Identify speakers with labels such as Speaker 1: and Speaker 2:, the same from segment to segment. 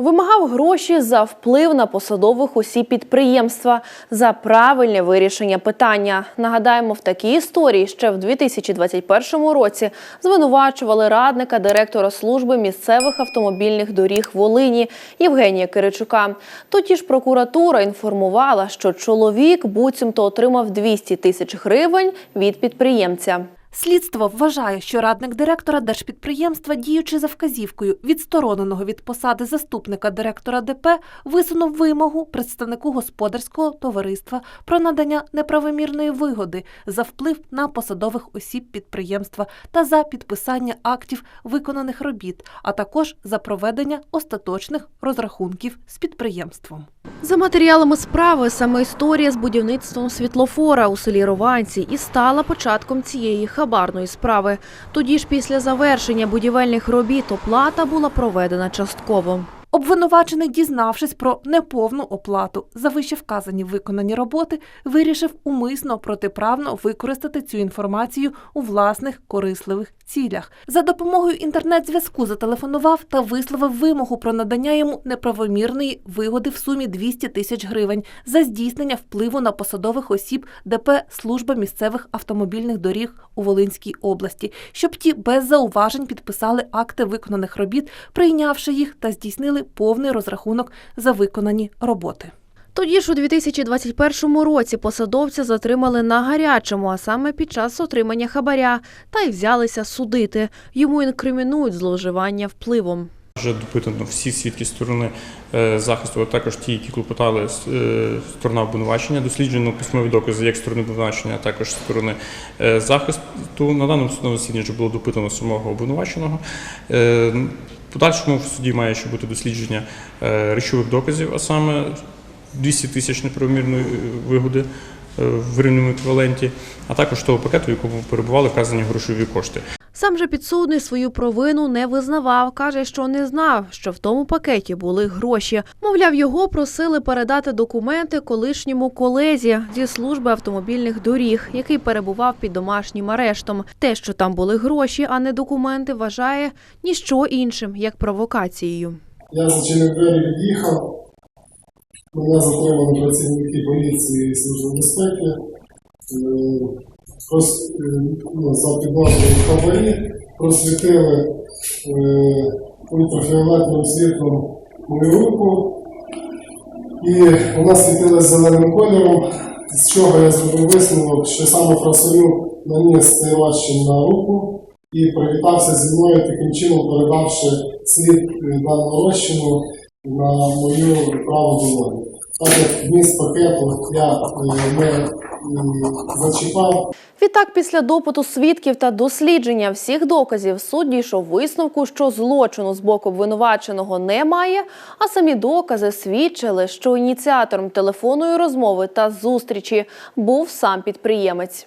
Speaker 1: Вимагав гроші за вплив на посадових осіб підприємства за правильне вирішення питання. Нагадаємо, в такій історії ще в 2021 році звинувачували радника директора служби місцевих автомобільних доріг Волині Євгенія Киричука. Тоді ж прокуратура інформувала, що чоловік буцімто отримав 200 тисяч гривень від підприємця.
Speaker 2: Слідство вважає, що радник директора держпідприємства, діючи за вказівкою відстороненого від посади заступника директора ДП, висунув вимогу представнику господарського товариства про надання неправомірної вигоди за вплив на посадових осіб підприємства та за підписання актів виконаних робіт, а також за проведення остаточних розрахунків з підприємством.
Speaker 1: За матеріалами справи саме історія з будівництвом світлофора у селі Рованці і стала початком цієї хабарної справи. Тоді ж після завершення будівельних робіт оплата була проведена частково.
Speaker 2: Обвинувачений, дізнавшись про неповну оплату за вищевказані виконані роботи, вирішив умисно протиправно використати цю інформацію у власних корисливих цілях. За допомогою інтернет-зв'язку зателефонував та висловив вимогу про надання йому неправомірної вигоди в сумі 200 тисяч гривень за здійснення впливу на посадових осіб ДП Служба місцевих автомобільних доріг у Волинській області, щоб ті без зауважень підписали акти виконаних робіт, прийнявши їх та здійснили повний розрахунок за виконані роботи.
Speaker 1: Тоді ж у 2021 році посадовця затримали на гарячому, а саме під час отримання хабаря, та й взялися судити. Йому інкримінують зловживання впливом.
Speaker 3: Вже допитано всі свідки сторони е, захисту, а також ті, які клопотали е, сторона обвинувачення, досліджено письмові докази як сторони обвинувачення, а також сторони е, захисту. На даному судовому засіданні вже було допитано самого обвинуваченого. Подальшому в суді має ще бути дослідження речових доказів, а саме 200 тисяч неправомірної вигоди в гривневому еквіваленті, а також того пакету, в якому перебували вказані грошові кошти.
Speaker 1: Сам же підсудний свою провину не визнавав. каже, що не знав, що в тому пакеті були гроші. Мовляв, його просили передати документи колишньому колезі зі служби автомобільних доріг, який перебував під домашнім арештом. Те, що там були гроші, а не документи, вважає ніщо іншим як провокацією.
Speaker 4: Я зачинив двері, від'їхав. Мене затримали працівники поліції і Служби безпеки. Прос- е, ну, За підозрою в хабарі просвітили е, ультрафіолетовим світлом мою руку. І вона світилася зеленим кольором, з чого я зробив висновок, що саме Красолюк наніс цей на руку і привітався зі мною таким чином, передавши слід е, даного розчину на мою праву долоню. Так як вміст пакету я не зачіпав,
Speaker 1: Відтак, після допиту свідків та дослідження всіх доказів, суд дійшов висновку, що злочину з боку обвинуваченого немає, а самі докази свідчили, що ініціатором телефонної розмови та зустрічі був сам підприємець.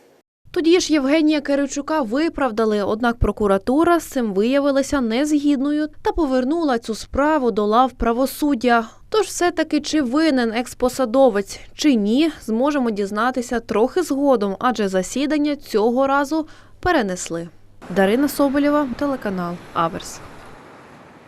Speaker 1: Тоді ж Євгенія Киричука виправдали, однак прокуратура з цим виявилася незгідною та повернула цю справу до лав правосуддя. Тож все-таки чи винен експосадовець, чи ні, зможемо дізнатися трохи згодом, адже засідання цього разу перенесли. Дарина Соболєва, телеканал Аверс.